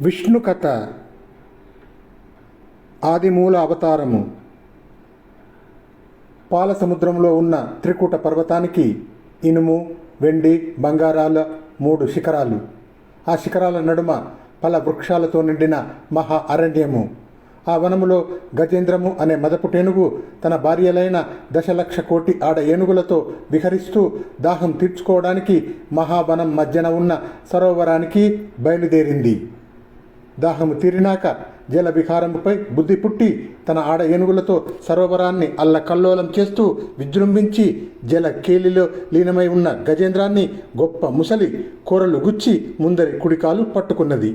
విష్ణు కథ ఆదిమూల అవతారము. పాల సముద్రంలో ఉన్న త్రికూట పర్వతానికి ఇనుము వెండి బంగారాల మూడు శిఖరాలు. ఆ శిఖరాల నడుమ పల వృక్షాలతో నిండిన మహా అరణ్యము. ఆ వనములో గజేంద్రము అనే మదపుటేనుగు తన భార్యలైన దశలక్ష కోటి ఆడ ఏనుగులతో విహరిస్తూ దాహం తీర్చుకోవడానికి మహావనం మధ్యన ఉన్న సరోవరానికి బయలుదేరింది. దాహము తీరినాక జలవిహారముపై బుద్ధి పుట్టి తన ఆడ ఏనుగులతో సరోవరాన్ని అల్లకల్లోలం చేస్తూ విజృంభించి జల కేలిలో లీనమై ఉన్న గజేంద్రాన్ని గొప్ప ముసలి కూరలు గుచ్చి ముందరి కుడికాలు పట్టుకున్నది.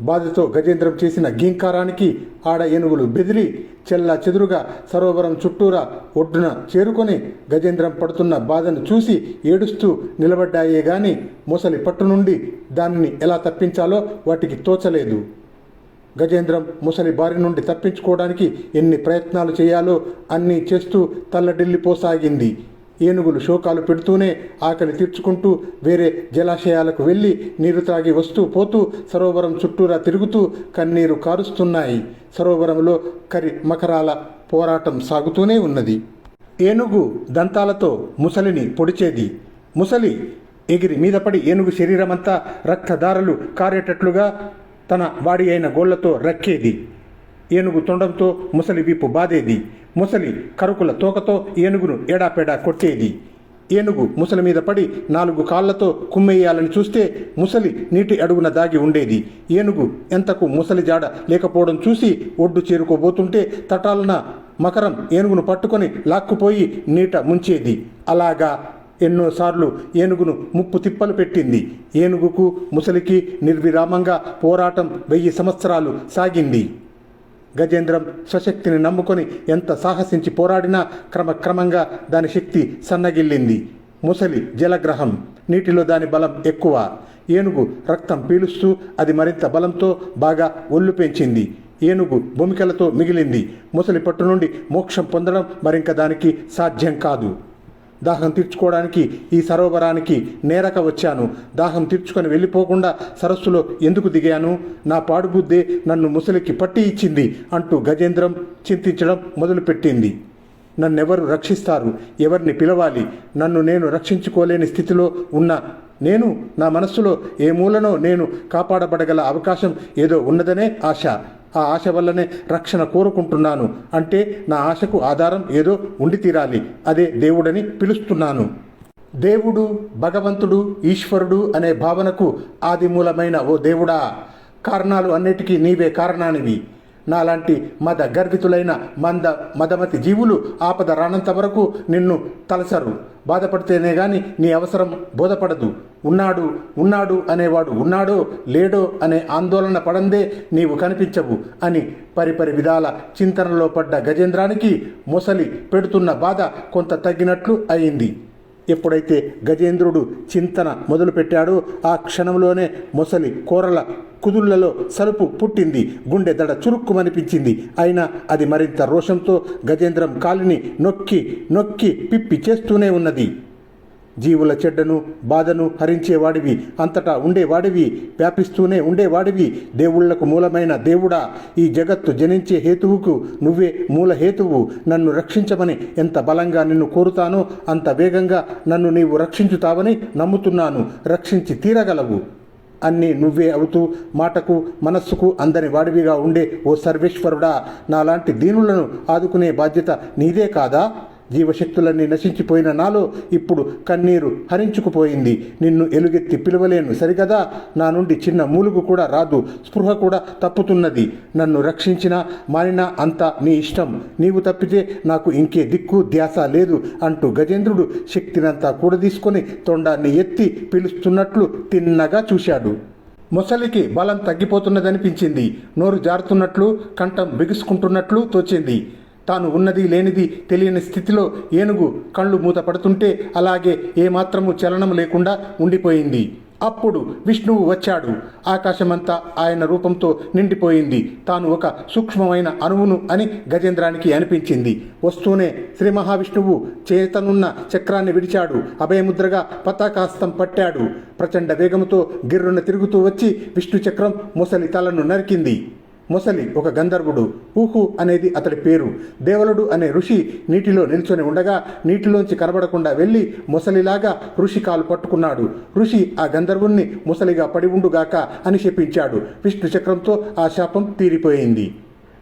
బాధతో గజేంద్రం చేసిన గీంకారానికి ఆడ ఏనుగులు బెదిరి చెల్ల చెదురుగా సరోవరం చుట్టూరా ఒడ్డున చేరుకొని గజేంద్రం పడుతున్న బాధను చూసి ఏడుస్తూ నిలబడ్డాయే గాని ముసలి పట్టు నుండి దానిని ఎలా తప్పించాలో వాటికి తోచలేదు. గజేంద్రం ముసలి బారి నుండి తప్పించుకోవడానికి ఎన్ని ప్రయత్నాలు చేయాలో అన్నీ చేస్తూ తల్లడిల్లిపోసాగింది. ఏనుగులు శోకాలు పెడుతూనే ఆకలి తీర్చుకుంటూ వేరే జలాశయాలకు వెళ్ళి నీరు త్రాగి వస్తూ పోతూ సరోవరం చుట్టూరా తిరుగుతూ కన్నీరు కారుస్తున్నాయి. సరోవరంలో కరి మకరాల పోరాటం సాగుతూనే ఉన్నది. ఏనుగు దంతాలతో ముసలిని పొడిచేది. ముసలి ఎగిరి మీద పడి ఏనుగు శరీరమంతా రక్తదారలు కారేటట్లుగా తన వాడి అయిన గోళ్ళతో రక్కేది. ఏనుగు తొండంతో ముసలి వీపు బాదేది ముసలి కరుకుల తోకతో ఏనుగును ఏడాపేడా కొట్టేది. ఏనుగు ముసలి మీద పడి నాలుగు కాళ్ళతో కుమ్మేయాలని చూస్తే ముసలి నీటి అడుగున దాగి ఉండేది. ఏనుగు ఎంతకు ముసలి జాడ లేకపోవడం చూసి ఒడ్డు చేరుకోబోతుంటే తటాలన మకరం ఏనుగును పట్టుకొని లాక్కుపోయి నీట ముంచేది. అలాగా ఎన్నోసార్లు ఏనుగును ముప్పు తిప్పలు పెట్టింది. ఏనుగుకు ముసలికి నిర్విరామంగా పోరాటం వెయ్యి సంవత్సరాలు సాగింది. గజేంద్రం స్వశక్తిని నమ్ముకొని ఎంత సాహసించి పోరాడినా క్రమక్రమంగా దాని శక్తి సన్నగిల్లింది. ముసలి జలగ్రహం నీటిలో దాని బలం ఎక్కువ. ఏనుగు రక్తం పీలుస్తూ అది మరింత బలంతో బాగా ఒళ్ళు పెంచింది. ఏనుగు భూమికలతో మిగిలింది. ముసలి పట్టు నుండి మోక్షం పొందడం మరింక దానికి సాధ్యం కాదు. దాహం తీర్చుకోవడానికి ఈ సరోవరానికి నేరక వచ్చాను. దాహం తీర్చుకొని వెళ్ళిపోకుండా సరస్సులో ఎందుకు దిగాను? నా పాడుబుద్దే నన్ను ముసలికి పట్టి ఇచ్చింది అంటూ గజేంద్రం చింతించడం మొదలుపెట్టింది. నన్నెవరు రక్షిస్తారు? ఎవరిని పిలవాలి? నన్ను నేను రక్షించుకోలేని స్థితిలో ఉన్న నేను నా మనస్సులో ఏ మూలనో నేను కాపాడబడగల అవకాశం ఏదో ఉన్నదనే ఆశ. ఆ ఆశ వల్లనే రక్షణ కోరుకుంటున్నాను. అంటే నా ఆశకు ఆధారం ఏదో ఉండి తీరాలి. అదే దేవుడని పిలుస్తున్నాను. దేవుడు భగవంతుడు ఈశ్వరుడు అనే భావనకు ఆది మూలమైన ఓ దేవుడా. కారణాలు అన్నిటికీ నీవే కారణానివి. నాలాంటి మద గర్భితులైన మంద మదమతి జీవులు ఆపద రానంత వరకు నిన్ను తలసరు. బాధపడితేనే గాని నీ అవసరం బోధపడదు. ఉన్నాడు ఉన్నాడు అనేవాడు ఉన్నాడో లేడో అనే ఆందోళన పడందే నీవు కనిపించవు అని పరిపరి విధాల చింతనలో పడ్డ గజేంద్రానికి మొసలి పెడుతున్న బాధ కొంత తగ్గినట్లు అయింది. ఎప్పుడైతే గజేంద్రుడు చింతన మొదలుపెట్టాడో ఆ క్షణంలోనే మొసలి కూరల కుదుళ్ళలో సలుపు పుట్టింది గుండె దడ చురుక్కుమనిపించింది. అయినా అది మరింత రోషంతో గజేంద్రం కాలిని నొక్కి నొక్కి పిప్పి చేస్తూనే ఉన్నది. జీవుల చెడ్డను బాధను హరించేవాడివి అంతటా ఉండేవాడివి వ్యాపిస్తూనే ఉండేవాడివి. దేవుళ్ళకు మూలమైన దేవుడా ఈ జగత్తు జనించే హేతువుకు నువ్వే మూల హేతువు. నన్ను రక్షించమని ఎంత బలంగా నిన్ను కోరుతానో అంత వేగంగా నన్ను నీవు రక్షించుతావని నమ్ముతున్నాను. రక్షించి తీరగలవు. అన్నీ నువ్వే అవుతూ మాటకు మనస్సుకు అందని వాడివిగా ఉండే ఓ సర్వేశ్వరుడా నాలాంటి దీనులను ఆదుకునే బాధ్యత నీదే కాదా? జీవశక్తులన్నీ నశించిపోయిన నాలో ఇప్పుడు కన్నీరు హరించుకుపోయింది. నిన్ను ఎలుగెత్తి పిలవలేను. సరిగదా? నా నుండి చిన్న మూలుగు కూడా రాదు. స్పృహ కూడా తప్పుతున్నది. నన్ను రక్షించినా మానినా అంతా నీ ఇష్టం. నీవు తప్పితే నాకు ఇంకే దిక్కు ధ్యాస లేదు అంటూ గజేంద్రుడు శక్తినంతా కూడదీసుకొని తొండాన్ని ఎత్తి పిలుస్తున్నట్లు తిన్నగా చూశాడు. మొసలికి బలం తగ్గిపోతున్నదనిపించింది. నోరు జారుతున్నట్లు కంఠం బిగుసుకుంటున్నట్లు తోచింది. తాను ఉన్నది లేనిది తెలియని స్థితిలో ఏనుగు కళ్ళు మూతపడుతుంటే అలాగే ఏమాత్రము చలనం లేకుండా ఉండిపోయింది. అప్పుడు విష్ణువు వచ్చాడు. ఆకాశమంతా ఆయన రూపంతో నిండిపోయింది. తాను ఒక సూక్ష్మమైన అణువును అని గజేంద్రానికి అనిపించింది. వస్తూనే శ్రీ మహావిష్ణువు చేతనున్న చక్రాన్ని విడిచాడు. అభయముద్రగా పతాకాస్తం పట్టాడు. ప్రచండ వేగంతో గిర్రున తిరుగుతూ వచ్చి విష్ణు చక్రం ముసలి తలను నరికింది. మొసలి ఒక గంధర్వుడు. పూహు అనేది అతడి పేరు. దేవలుడు అనే ఋషి నీటిలో నిల్చొని ఉండగా నీటిలోంచి కనబడకుండా వెళ్ళి మొసలిలాగా ఋషి కాలు పట్టుకున్నాడు. ఋషి ఆ గంధర్వుణ్ణి ముసలిగా పడి ఉండుగాక అని శపించాడు విష్ణు చక్రంతో ఆ శాపం తీరిపోయింది.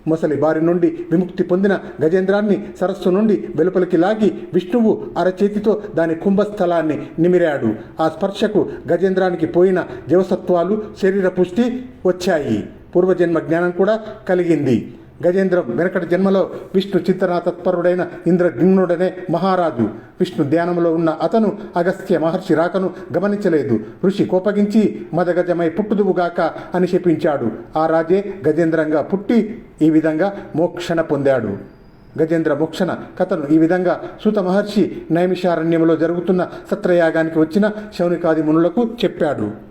మొసలి బారి నుండి విముక్తి పొందిన గజేంద్రాన్ని సరస్సు నుండి వెలుపలికి లాగి విష్ణువు అరచేతితో దాని కుంభస్థలాన్ని నిమిరాడు. ఆ స్పర్శకు గజేంద్రానికి పోయిన జీవసత్వాలు శరీర పుష్టి వచ్చాయి. పూర్వజన్మ జ్ఞానం కూడా కలిగింది. గజేంద్రం వెనకటి జన్మలో విష్ణు చింతనా తత్పరుడైన ఇంద్రజ్ఞుడనే మహారాజు. విష్ణు ధ్యానంలో ఉన్న అతను అగస్త్య మహర్షి రాకను గమనించలేదు. ఋషి కోపగించి మదగజమై పుట్టుదువుగాక అని శపించాడు. ఆ రాజే గజేంద్రంగా పుట్టి ఈ విధంగా మోక్షణ పొందాడు. గజేంద్ర మోక్షణ కథను ఈ విధంగా సూత మహర్షి నైమిషారణ్యంలో జరుగుతున్న సత్రయాగానికి వచ్చిన శౌనికాది మునులకు చెప్పాడు.